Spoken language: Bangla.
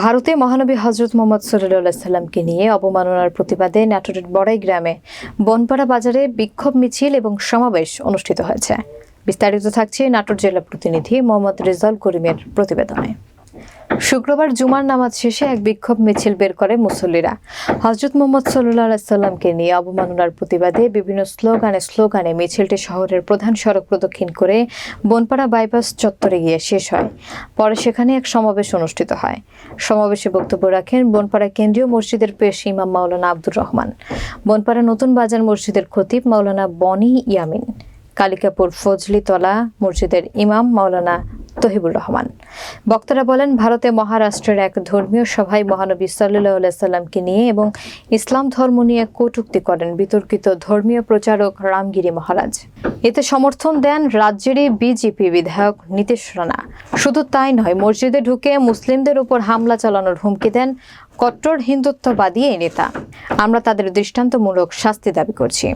ভারতে মহানবী হজরত মোহাম্মদ সাল্লাহ সাল্লামকে নিয়ে অবমাননার প্রতিবাদে নাটোরের বড়াই গ্রামে বনপাড়া বাজারে বিক্ষোভ মিছিল এবং সমাবেশ অনুষ্ঠিত হয়েছে। বিস্তারিত থাকছে নাটোর জেলা প্রতিনিধি মোহাম্মদ রেজাল করিমের প্রতিবেদনে। শুক্রবার জুমার নামাজ শেষে এক বিক্ষোভ মিছিল বের করে মুসল্লিরা। হজরত মোহাম্মদ সাল্লামকে নিয়ে অবমাননার প্রতিবাদে বিভিন্ন স্লোগানে স্লোগানে মিছিলটি শহরের প্রধান সড়ক প্রদক্ষিণ করে বনপাড়া বাইপাস চত্বরে গিয়ে শেষ হয়। পরে সেখানে এক সমাবেশ অনুষ্ঠিত হয়। সমাবেশে বক্তব্য রাখেন বনপাড়া কেন্দ্রীয় মসজিদের পেশ ইমাম মাওলানা আব্দুর রহমান। বনপাড়া নতুন বাজার মসজিদের খতিব মাওলানা বনি ইয়ামিন। কালিকাপুর ফজলিতলা মসজিদের ইমাম মাওলানা তহিবুর রহমান। বক্তারা বলেন, ভারতে মহারাষ্ট্রের এক ধর্মীয় সভায় মহানবী সাল্লাহ সাল্লামকে নিয়ে এবং ইসলাম ধর্ম নিয়ে কটূক্তি করেন বিতর্কিত ধর্মীয় প্রচারক রামগিরি মহারাজ। এতে সমর্থন দেন রাজ্যেরই বিজেপি বিধায়ক নীতিশ রানা। শুধু তাই নয়, মসজিদে ঢুকে মুসলিমদের উপর হামলা চালানোর হুমকি দেন কট্টর হিন্দুত্ববাদী এই নেতা। আমরা তাদের দৃষ্টান্তমূলক শাস্তি দাবি করছি।